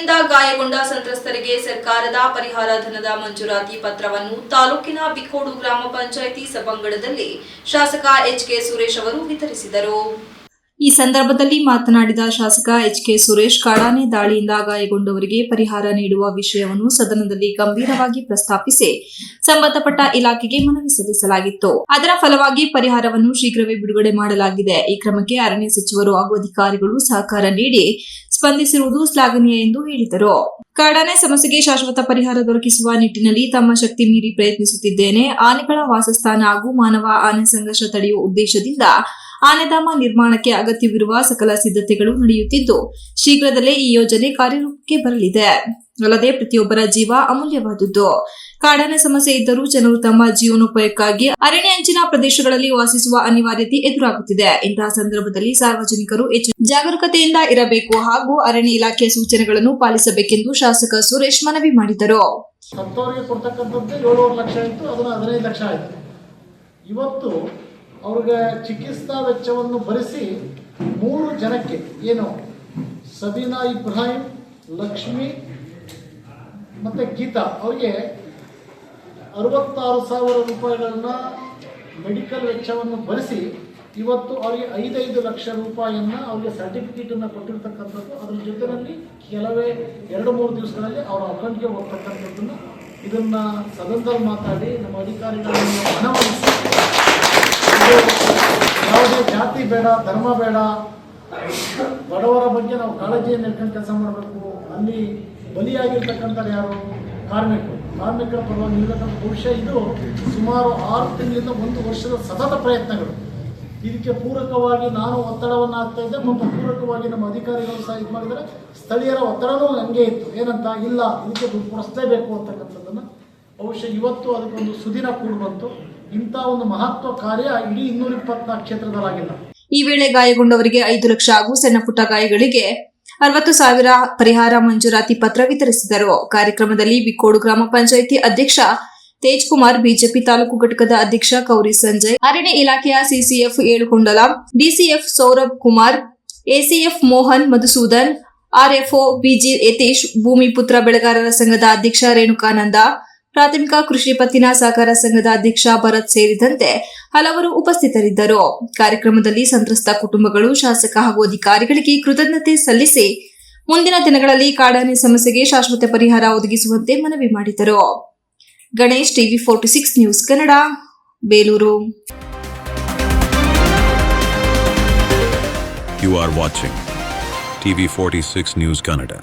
ದಾಳಿಯಿಂದ ಗಾಯಗೊಂಡ ಸಂತ್ರಸ್ತರಿಗೆ ಸರ್ಕಾರದ ಪರಿಹಾರ ಧನದ ಮಂಜೂರಾತಿ ಪತ್ರವನ್ನು ತಾಲೂಕಿನ ಬಿಕೋಡು ಗ್ರಾಮ ಪಂಚಾಯಿತಿ ಸಭಾಂಗಣದಲ್ಲಿ ಶಾಸಕ ಎಚ್ ಕೆ ಸುರೇಶ್ ಅವರು ವಿತರಿಸಿದರು. ಈ ಸಂದರ್ಭದಲ್ಲಿ ಮಾತನಾಡಿದ ಶಾಸಕ ಎಚ್ ಕೆ ಸುರೇಶ್, ಕಾಡಾನೆ ದಾಳಿಯಿಂದ ಗಾಯಗೊಂಡವರಿಗೆ ಪರಿಹಾರ ನೀಡುವ ವಿಷಯವನ್ನು ಸದನದಲ್ಲಿ ಗಂಭೀರವಾಗಿ ಪ್ರಸ್ತಾಪಿಸಿ ಸಂಬಂಧಪಟ್ಟ ಇಲಾಖೆಗೆ ಮನವಿ ಸಲ್ಲಿಸಲಾಗಿತ್ತು. ಅದರ ಫಲವಾಗಿ ಪರಿಹಾರವನ್ನು ಶೀಘ್ರವೇ ಬಿಡುಗಡೆ ಮಾಡಲಾಗಿದೆ. ಈ ಕ್ರಮಕ್ಕೆ ಅರಣ್ಯ ಸಚಿವರು ಹಾಗೂ ಅಧಿಕಾರಿಗಳು ಸಹಕಾರ ನೀಡಿ ಸ್ಪಂದಿಸಿರುವುದು ಶ್ಲಾಘನೀಯ ಎಂದು ಹೇಳಿದರು. ಕಾಡಾನೆ ಸಮಸ್ಯೆಗೆ ಶಾಶ್ವತ ಪರಿಹಾರ ದೊರಕಿಸುವ ನಿಟ್ಟಿನಲ್ಲಿ ತಮ್ಮ ಶಕ್ತಿ ಮೀರಿ ಪ್ರಯತ್ನಿಸುತ್ತಿದ್ದೇನೆ. ಆನೆಗಳ ವಾಸಸ್ಥಾನ ಹಾಗೂ ಮಾನವ ಆನೆ ಸಂಘರ್ಷ ತಡೆಯುವ ಉದ್ದೇಶದಿಂದ ಆನೆಧಾಮ ನಿರ್ಮಾಣಕ್ಕೆ ಅಗತ್ಯವಿರುವ ಸಕಲ ಸಿದ್ಧತೆಗಳು ನಡೆಯುತ್ತಿದ್ದು, ಶೀಘ್ರದಲ್ಲೇ ಈ ಯೋಜನೆ ಕಾರ್ಯರೂಪಕ್ಕೆ ಬರಲಿದೆ. ಅಲ್ಲದೆ ಪ್ರತಿಯೊಬ್ಬರ ಜೀವ ಅಮೂಲ್ಯವಾದುದು ಕಾಡಾನೆ ಸಮಸ್ಯೆ ಇದ್ದರೂ ಜನರು ತಮ್ಮ ಜೀವನೋಪಾಯಕ್ಕಾಗಿ ಅರಣ್ಯ ಅಂಚಿನ ಪ್ರದೇಶಗಳಲ್ಲಿ ವಾಸಿಸುವ ಅನಿವಾರ್ಯತೆ ಎದುರಾಗುತ್ತಿದೆ. ಇಂತಹ ಸಂದರ್ಭದಲ್ಲಿ ಸಾರ್ವಜನಿಕರು ಹೆಚ್ಚು ಜಾಗರೂಕತೆಯಿಂದ ಇರಬೇಕು ಹಾಗೂ ಅರಣ್ಯ ಇಲಾಖೆಯ ಸೂಚನೆಗಳನ್ನು ಪಾಲಿಸಬೇಕೆಂದು ಶಾಸಕ ಸುರೇಶ್ ಮನವಿ ಮಾಡಿದರು. ಕೊಡ್ತಕ್ಕಂಥದ್ದು ಏಳುವರೆ ಲಕ್ಷ ಇತ್ತು, ಅದನ್ನು ಹದಿನೈದು ಲಕ್ಷ ಆಯಿತು. ಇವತ್ತು ಅವ್ರಿಗೆ ಚಿಕಿತ್ಸಾ ವೆಚ್ಚವನ್ನು ಭರಿಸಿ ಮೂರು ಜನಕ್ಕೆ ಏನು? ಸಬೀನಾ ಇಬ್ರಾಹಿಂ, ಲಕ್ಷ್ಮಿ ಮತ್ತು ಗೀತಾ. ಅವರಿಗೆ ಅರವತ್ತಾರು ಸಾವಿರ ರೂಪಾಯಿಗಳನ್ನ ಮೆಡಿಕಲ್ ವೆಚ್ಚವನ್ನು ಭರಿಸಿ ಇವತ್ತು ಅವರಿಗೆ ಐದೈದು ಲಕ್ಷ ರೂಪಾಯಿಯನ್ನು ಅವರಿಗೆ ಸರ್ಟಿಫಿಕೇಟನ್ನು ಕೊಟ್ಟಿರ್ತಕ್ಕಂಥದ್ದು. ಅದರ ಜೊತೆಯಲ್ಲಿ ಕೆಲವೇ ಎರಡು ಮೂರು ದಿವಸಗಳಲ್ಲಿ ಅವರ ಅಕೌಂಟ್ಗೆ ಹೋಗ್ತಕ್ಕಂಥದ್ದನ್ನು ಇದನ್ನು ಸದನದಲ್ಲಿ ಮಾತಾಡಿ ನಮ್ಮ ಅಧಿಕಾರಿಗಳನ್ನು ಮನವೊಲಿಸಿ ಯಾವುದೇ ಜಾತಿ ಬೇಡ, ಧರ್ಮ ಬೇಡ, ಬಡವರ ಬಗ್ಗೆ ನಾವು ಕಾಳಜಿಯನ್ನು ಇಟ್ಕೊಂಡು ಕೆಲಸ ಮಾಡಬೇಕು. ಅಲ್ಲಿ ಬಲಿಯಾಗಿರ್ತಕ್ಕಂಥವ್ರು ಯಾರು? ಕಾರ್ಮಿಕರು. ಕಾರ್ಮಿಕರ ಪರವಾಗಿ ನಿಲ್ಲತಕ್ಕಂಥ ಬಹುಶಃ ಇದು ಸುಮಾರು ಆರು ತಿಂಗಳಿಂದ ಒಂದು ವರ್ಷದ ಸತತ ಪ್ರಯತ್ನಗಳು. ಇದಕ್ಕೆ ಪೂರಕವಾಗಿ ನಾನು ಒತ್ತಡವನ್ನು ಹಾಕ್ತಾ ಇದ್ದೆ, ಮತ್ತು ಪೂರಕವಾಗಿ ನಮ್ಮ ಅಧಿಕಾರಿಗಳು ಸಹ ಇದು ಮಾಡಿದರೆ ಸ್ಥಳೀಯರ ಒತ್ತಡವೂ ಹಂಗೆ ಇತ್ತು. ಏನಂತ? ಇಲ್ಲ, ಇದಕ್ಕೆ ದುಡ್ಡು ಕೊಡಿಸ್ಲೇಬೇಕು ಅಂತಕ್ಕಂಥದ್ದನ್ನು. ಬಹುಶಃ ಇವತ್ತು ಅದಕ್ಕೊಂದು ಸುದಿನ ಕೂಡ ಬಂತು ಇಂಥ ಒಂದು ಮಹತ್ವ ಕಾರ್ಯ ಇಡೀ ಇನ್ನೂರ ಇಪ್ಪತ್ನಾಲ್ಕು ಕ್ಷೇತ್ರದಲ್ಲಾಗಿಲ್ಲ. ಈ ವೇಳೆ ಗಾಯಗೊಂಡವರಿಗೆ ಐದು ಲಕ್ಷ ಹಾಗೂ ಸಣ್ಣ ಪುಟ್ಟ ಗಾಯಗಳಿಗೆ ಅರವತ್ತು ಸಾವಿರ ಪರಿಹಾರ ಮಂಜೂರಾತಿ ಪತ್ರ ವಿತರಿಸಿದರು. ಕಾರ್ಯಕ್ರಮದಲ್ಲಿ ಬಿಕೋಡು ಗ್ರಾಮ ಪಂಚಾಯಿತಿ ಅಧ್ಯಕ್ಷ ತೇಜ್ ಕುಮಾರ್ ಬಿಜೆಪಿ ತಾಲೂಕು ಘಟಕದ ಅಧ್ಯಕ್ಷ ಕೌರಿ ಸಂಜಯ್, ಅರಣ್ಯ ಇಲಾಖೆಯ CCF Yelukondala DCF Saurabh Kumar, ACF Mohan, Madhusudan, RFO B G Yathish, Bhoomiputra ಬೆಳೆಗಾರರ ಸಂಘದ ಅಧ್ಯಕ್ಷ ರೇಣುಕಾನಂದ ಪ್ರಾಥಮಿಕ ಕೃಷಿ ಪತ್ತಿನ ಸಹಕಾರ ಸಂಘದ ಅಧ್ಯಕ್ಷ ಭರತ್ ಸೇರಿದಂತೆ ಹಲವರು ಉಪಸ್ಥಿತರಿದ್ದರು. ಕಾರ್ಯಕ್ರಮದಲ್ಲಿ ಸಂತ್ರಸ್ತ ಕುಟುಂಬಗಳು, ಶಾಸಕ ಹಾಗೂ ಅಧಿಕಾರಿಗಳಿಗೆ ಕೃತಜ್ಞತೆ ಸಲ್ಲಿಸಿ ಮುಂದಿನ ದಿನಗಳಲ್ಲಿ ಕಾಡಾನೆ ಸಮಸ್ಯೆಗೆ ಶಾಶ್ವತ ಪರಿಹಾರ ಒದಗಿಸುವಂತೆ ಮನವಿ ಮಾಡಿದರು. Ganesh TV forty six news Kannada, Belur. You are watching TV46 News Kannada.